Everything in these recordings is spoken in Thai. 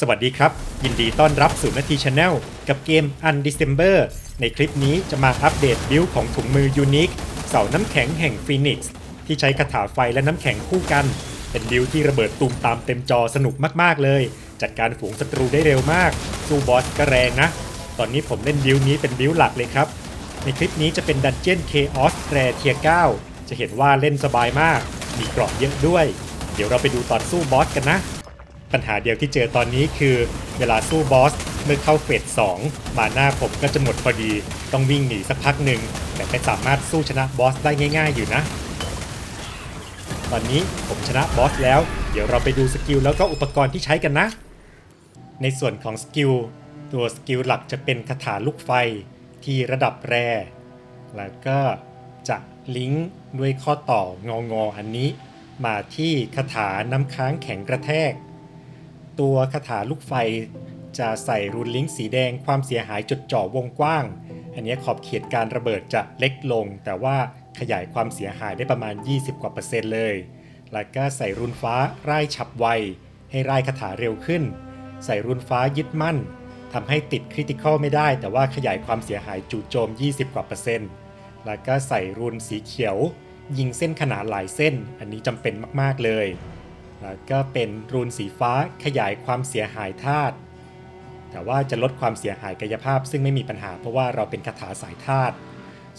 สวัสดีครับ ยินดีต้อนรับสู่นาทีชาแนลกับเกม Undecember ในคลิปนี้จะมาอัปเดตบิลของถุงมือยูนิคเสาน้ำแข็งแห่งฟีนิกซ์ที่ใช้คาถาไฟและน้ำแข็งคู่กัน เป็นบิลที่ระเบิดตูมตามเต็มจอสนุกมากๆเลย จัดการฝูงศัตรูได้เร็วมาก สู้บอสก็แรงนะ ตอนนี้ผมเล่นบิลนี้เป็นบิลหลักเลยครับ ในคลิปนี้จะเป็นดันเจียนเคออสแรเทีย9จะเห็นว่าเล่นสบายมาก มีเกราะเยอะด้วย เดี๋ยวเราไปดูตอนสู้บอสกันนะ ปัญหาเดียวที่เจอตอนนี้คือ เวลาสู้บอสเมื่อเข้าเฟส2มาหน้าผมก็จะหมดพอดี ต้องวิ่งหนีสักพักหนึ่งแต่ก็สามารถสู้ชนะบอสได้ง่าย ๆ อยู่นะ ตอนนี้ผมชนะบอสแล้ว เดี๋ยวเราไปดูสกิลแล้วก็อุปกรณ์ที่ใช้กันนะ ในส่วนของสกิลตัวสกิลหลักจะเป็นคาถาลูกไฟที่ระดับแรแล้วก็จะลิงก์ด้วยข้อต่ององออันนี้ มาที่คาถาน้ำค้างแข็งกระแทก ตัวคาถาลูกไฟจะใส่รูนลิงก์สีแดงความเสียหายจดจ่อวงกว้าง อันนี้ขอบเขตการระเบิดจะเล็กลง แต่ว่าขยายความเสียหายได้ประมาณ 20 กว่าเปอร์เซ็นต์เลย แล้วก็ใส่รูนฟ้าร่ายฉับไว ให้ร่ายคาถาเร็วขึ้น ใส่รูนฟ้ายึดมั่นทำให้ติดคริติคอลไม่ได้ แต่ว่าขยายความเสียหายจู่โจม 20 กว่าเปอร์เซ็นต์ แล้วก็ใส่รูนสีเขียว ยิงเส้นขนาดหลายเส้น อันนี้จำเป็นมากๆเลย แล้วก็เป็นรูนสีฟ้าขยายความเสียหายธาตุแต่ว่าจะลดความเสียหายกายภาพ ซึ่งไม่มีปัญหาเพราะว่าเราเป็นคาถาสายธาตุ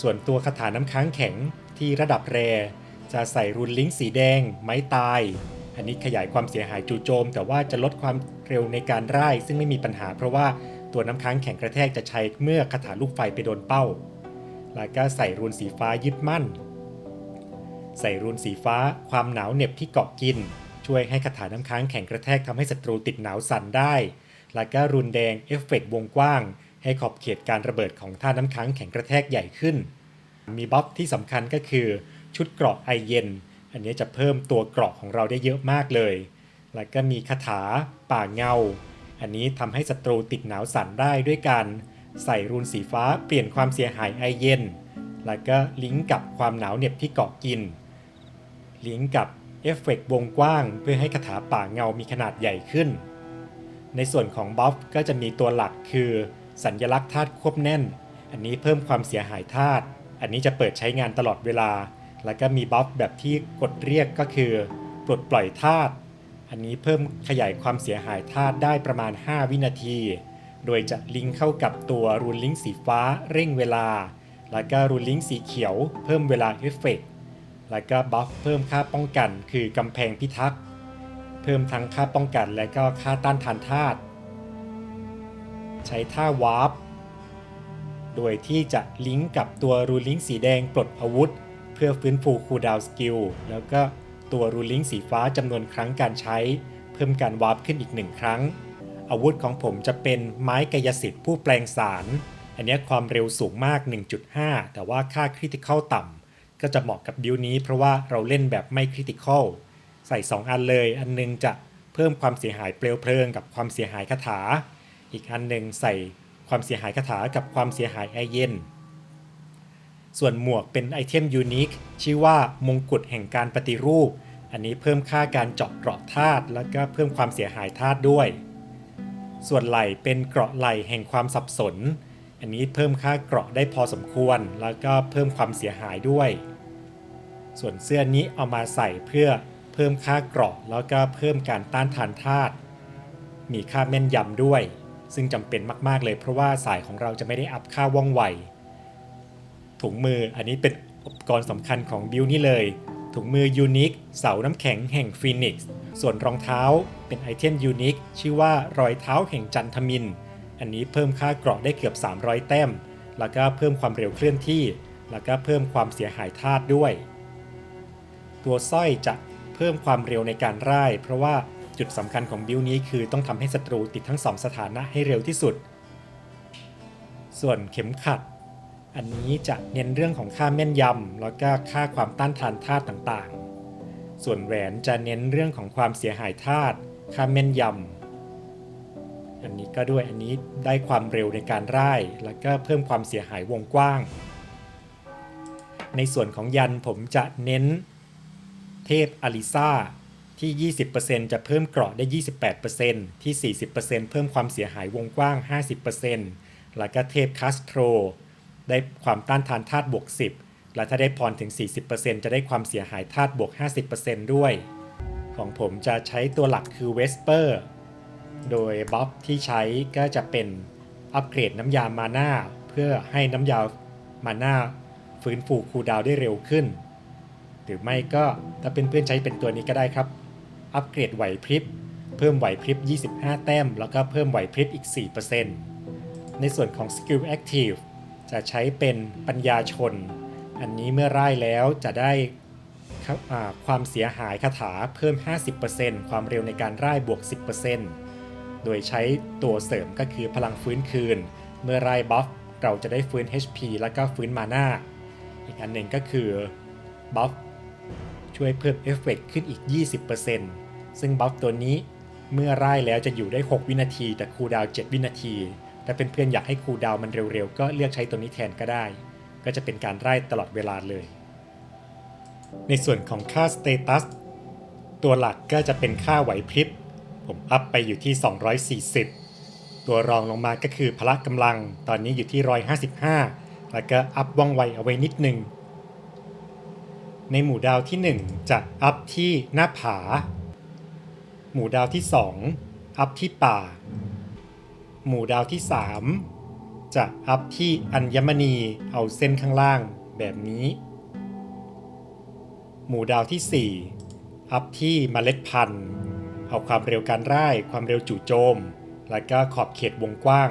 ส่วนตัวคาถาน้ำค้างแข็งที่ระดับแรจะใส่รูนลิงก์สีแดง ไม้ตาย อันนี้ขยายความเสียหายจู่โจม แต่ว่าจะลดความเร็วในการร่ายซึ่งไม่มีปัญหา เพราะว่าตัวน้ำค้างแข็งกระแทกจะใช้เมื่อคาถาลูกไฟไปโดนเป้า แล้วก็ใส่รูนสีฟ้ายึดมั่น ใส่รูนสีฟ้าความหนาวเหน็บที่เกาะกิน ช่วยให้คาถาน้ำค้างแข็งกระแทกทำให้ศัตรูติดหนาวสั่นได้ แล้วก็รูนแดงเอฟเฟกต์วงกว้าง ให้ขอบเขตการระเบิดของท่าน้ำค้างแข็งกระแทกใหญ่ขึ้น มีบัฟที่สำคัญก็คือชุดเกราะไอเย็น อันนี้จะเพิ่มตัวเกราะของเราได้เยอะมากเลย แล้วก็มีคาถาป่าเงา อันนี้ทำให้ศัตรูติดหนาวสั่นได้ด้วยการใส่รูนสีฟ้าเปลี่ยนความเสียหายไอเย็น แล้วก็ลิงก์กับความหนาวเหน็บที่เกาะกิน ลิงก์กับ เอฟเฟกต์วงกว้างเพื่อให้คาถาป่าเงามีขนาดใหญ่ขึ้น ในส่วนของบัฟก็จะมีตัวหลักคือ สัญญลักษณ์ธาตุควบแน่น อันนี้เพิ่มความเสียหายธาตุ อันนี้จะเปิดใช้งานตลอดเวลา แล้วก็มีบัฟแบบที่กดเรียกก็คือปลดปล่อยธาตุ อันนี้เพิ่มขยายความเสียหายธาตุได้ประมาณ 5 วินาที โดยจะลิงก์เข้ากับตัวรูนลิงก์สีฟ้าเร่งเวลา แล้วก็รูนลิงก์สีเขียวเพิ่มเวลาเอฟเฟกต์ แล้วก็บัฟเพิ่มค่าป้องกัน คือกำแพงพิทักษ์ เพิ่มทั้งค่าป้องกันและก็ค่าต้านทานธาตุ ใช้ท่าวาร์ป โดยที่จะลิงก์กับตัวรูลิงสีแดงปลดอาวุธ เพื่อฟื้นฟูคูลดาวน์สกิล แล้วก็ตัวรูลิงสีฟ้าจำนวนครั้งการใช้ เพิ่มการวาร์ปขึ้นอีกหนึ่งครั้ง อาวุธของผมจะเป็นไม้กายสิทธิ์ผู้แปลงสาร อันนี้ความเร็วสูงมาก 1.5 แต่ว่าค่าคริติคอลต่ำ ก็จะเหมาะกับบิลนี้ เพราะว่าเราเล่นแบบไม่คริติคอลใส่ 2 อันเลย อันนึงจะเพิ่มความเสียหายเปลวเพลิง กับความเสียหายคาถา อีกอันหนึ่งใส่ความเสียหายคาถากับความเสียหายไอเย็น ส่วนหมวกเป็นไอเทมยูนิคชื่อว่ามงกุฎแห่งการปฏิรูป อันนี้เพิ่มค่าการเจาะเกราะธาตุแล้วก็เพิ่มความเสียหายธาตุด้วย ส่วนไหล่เป็นเกราะไหล่แห่งความสับสน อันนี้เพิ่มค่าเกราะได้พอสมควร แล้วก็เพิ่มความเสียหายด้วย ส่วนเสื้อนี้เอามาใส่เพื่อเพิ่มค่าเกราะแล้วก็เพิ่มการต้านทานธาตุมีค่าแม่นยำด้วย ซึ่งจำเป็นมาก ๆ เลยเพราะว่าสายของเราจะไม่ได้อัพค่าว่องไว ถุงมืออันนี้เป็นอุปกรณ์สำคัญของบิลนี่เลย ถุงมือยูนิคเสาน้ำแข็งแห่งฟีนิกซ์ส่วนรองเท้าเป็นไอเทมยูนิคชื่อว่ารอยเท้าแห่งจันทมิน อันนี้เพิ่มค่าเกราะได้เกือบ 300 แต้ม แล้วก็เพิ่มความเร็วเคลื่อนที่ แล้วก็เพิ่มความเสียหายธาตุด้วย ตัวสร้อยจะเพิ่มความเร็วในการร่าย เพราะว่าจุดสำคัญของบิลนี้คือต้องทำให้ศัตรูติดทั้งสองสถานะให้เร็วที่สุด ส่วนเข็มขัด อันนี้จะเน้นเรื่องของค่าแม่นยำแล้วก็ค่าความต้านทานธาตุต่างๆ ส่วนแหวนจะเน้นเรื่องของความเสียหายธาตุค่าแม่นยำอันนี้ก็ด้วยอันนี้ได้ความเร็วในการร่าย แล้วก็เพิ่มความเสียหายวงกว้าง ในส่วนของยันผมจะเน้น ทพอลิซาที่ 20%จะเพิ่มเกราะได้ 28%ที่ 40%เพิ่มความเสียหายวงกว้าง 50%แล้วก็เทพคาสโตรได้ความต้านทานธาตุบวก 10 และถ้าได้พรถึง 40%จะได้ความเสียหายธาตุบวก 50%ด้วย ของผมจะใช้ตัวหลักคือเวสเปอร์ โดยบัฟที่ใช้ก็จะเป็นอัปเกรดน้ำยามาน่าเพื่อให้น้ำยามาน่าฟื้นฟูคูดาวได้เร็วขึ้น รือไม่ก็ถ้าเป็นเพื่อนๆใช้เป็นตัวนี้ก็ได้ครับ อัปเกรดไหวพริบ เพิ่มไหวพริบ 25 แต้ม แล้วก็เพิ่มไหวพริบอีก 4%ในส่วนของ Skill Active จะใช้เป็นปัญญาชน อันนี้เมื่อร่ายแล้วจะได้ความเสียหายคาถาเพิ่ม 50%ความเร็วในการร่ายบวก 10%โดยใช้ตัวเสริมก็คือพลังฟื้นคืน เมื่อร่ายบัฟเราจะได้ฟื้น HP แล้วก็ฟื้นมานาอีกอันหนึ่งก็คือบัฟ ช่วยเพิ่มเอฟเฟกต์ขึ้นอีก 20%ซึ่งบัฟตัวนี้เมื่อไร่แล้วจะอยู่ได้ 6 วินาที แต่คูดาว 7 วินาทีถ้าเป็นเพื่อนๆอยากให้คูดาวมันเร็วๆ ก็เลือกใช้ตัวนี้แทนก็ได้ ก็จะเป็นการไร่ตลอดเวลาเลย ในส่วนของค่าสเตตัสตัวหลักก็จะเป็นค่าไหวพริบ ผมอัพไปอยู่ที่ 240 ตัวรองลงมาก็คือพละกำลัง ตอนนี้อยู่ที่ 155 แล้วก็อัพว่องไวเอาไว้นิดนึง ในหมู่ดาวที่ 1 จะอัพที่หน้าผา หมู่ดาวที่ 2 อัพที่ป่า หมู่ดาวที่ 3 จะอัพที่อัญมณีเอาเส้นข้างล่างแบบนี้ หมู่ดาวที่ 4 อัพที่เมล็ดพันธุ์ เอาความเร็วการร่ายความเร็วจู่โจม และก็ขอบเขตวงกว้าง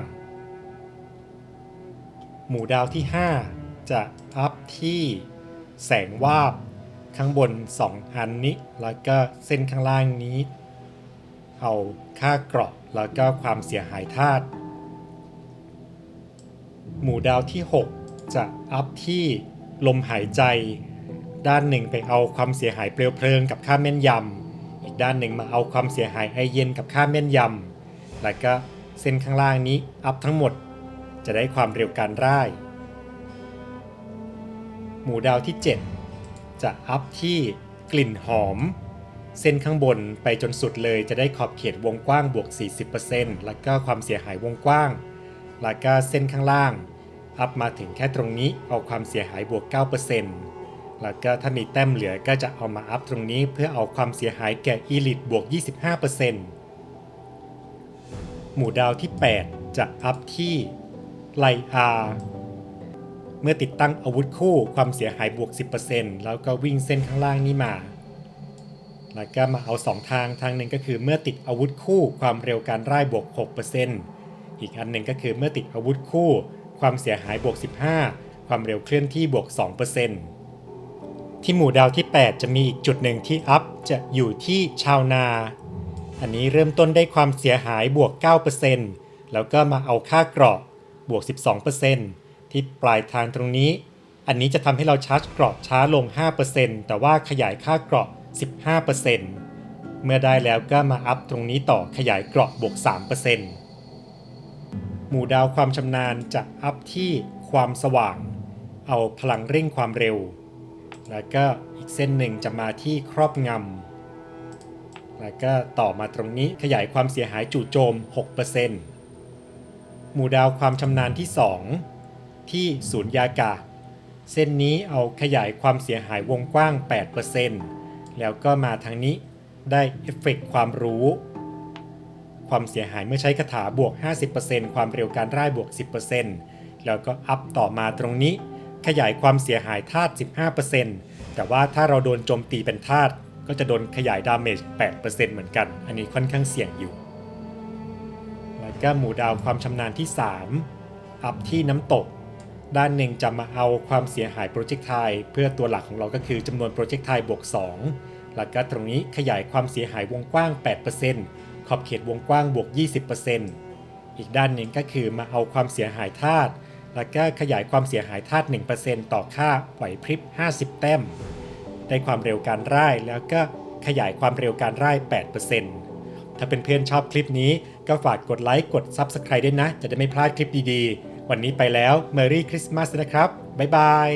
หมู่ดาวที่ 5 จะอัพที่แสงวาบ ข้างบน 2 อันนี้ แล้วก็เส้นข้างล่างนี้ เอาค่าเกราะแล้วก็ความเสียหายธาตุหมู่ดาวที่ 6 จะอัพที่ลมหายใจ ด้านหนึ่งไปเอาความเสียหายเปลวเพลิงกับค่าแม่นยำอีกด้านหนึ่งมาเอาความเสียหายไอเย็นกับค่าแม่นยำแล้วก็เส้นข้างล่างนี้อัพทั้งหมด จะได้ความเร็วการร่าย หมู่ดาวที่ 7 จะอัพที่กลิ่นหอม เส้นข้างบนไปจนสุดเลยจะได้ขอบเขตวงกว้างบวก 40%แล้วก็ความเสียหายวงกว้าง แล้วก็เส้นข้างล่าง อัพมาถึงแค่ตรงนี้เอาความเสียหายบวก 9%แล้วก็ถ้ามีแต้มเหลือก็จะเอามาอัพตรงนี้เพื่อเอาความเสียหายแก่อีลิทบวก 25%หมู่ดาวที่ 8 จะอัพที่ไลอา เมื่อติดตั้งอาวุธคู่ความเสียหายบวก 10%แล้วก็วิ่งเส้นข้างล่างนี้มา แล้วก็มาเอา 2 ทางทางหนึ่งก็คือเมื่อติดอาวุธคู่ความเร็วการร่ายบวก 6%อีกอันหนึ่งก็คือเมื่อติดอาวุธคู่ ความเสียหายบวก 15 ความเร็วเคลื่อนที่บวก 2%ที่หมู่ดาวที่ 8 จะมีอีกจุดหนึ่งที่อัพจะอยู่ที่ชาวนา อันนี้เริ่มต้นได้ความเสียหายบวก 9%แล้วก็มาเอาค่าเกราะบวก 12% ที่ปลายทางตรงนี้ อันนี้จะทำให้เราชาร์จเกราะช้าลง 5%แต่ว่าขยายค่าเกราะ 15%เมื่อได้แล้วก็มาอัพตรงนี้ต่อขยายเกราะบวก 3%หมู่ดาวความชำนาญจะอัพที่ความสว่าง เอาพลังเร่งความเร็ว แล้วก็อีกเส้นหนึ่งจะมาที่ครอบงำแล้วก็ต่อมาตรงนี้ขยายความเสียหายจู่โจม 6%หมู่ดาวความชำนาญที่ 2 ที่ศูนย์ยากาศ เส้นนี้เอาขยายความเสียหายวงกว้าง 8%แล้วก็มาทางนี้ได้เอฟเฟกต์ความรู้ ความเสียหายเมื่อใช้คาถาบวก 50%ความเร็วการร่ายบวก 10%แล้วก็อัพต่อมาตรงนี้ ขยายความเสียหายธาตุ 15%แต่ว่าถ้าเราโดนโจมตีเป็นธาตุก็จะโดนขยายดาเมจ 8%เหมือนกัน อันนี้ค่อนข้างเสี่ยงอยู่ แล้วก็หมู่ดาวความชำนาญที่ 3 อัพที่น้ำตก ด้านหนึ่งจะมาเอาความเสียหายโปรเจกต์ไทเพื่อตัวหลักของเราก็คือจำนวนโปรเจกต์ไทบวก2แล้วก็ตรงนี้ขยายความเสียหายวงกว้าง 8%ขอบเขตวงกว้างบวก 20%อีกด้านหนึ่งก็คือมาเอาความเสียหายธาตุแล้วก็ขยายความเสียหายธาตุ 1%ต่อค่าไหวพริบ 50 แต้ม ได้ความเร็วการร่ายแล้วก็ขยายความเร็วการร่าย8%ถ้าเป็นเพื่อนชอบคลิปนี้ก็ฝากกดไลค์กด Subscribe ด้วยนะ จะได้ไม่พลาดคลิปดีๆ วันนี้ไปแล้ว Merry Christmas นะครับ บ๊ายบาย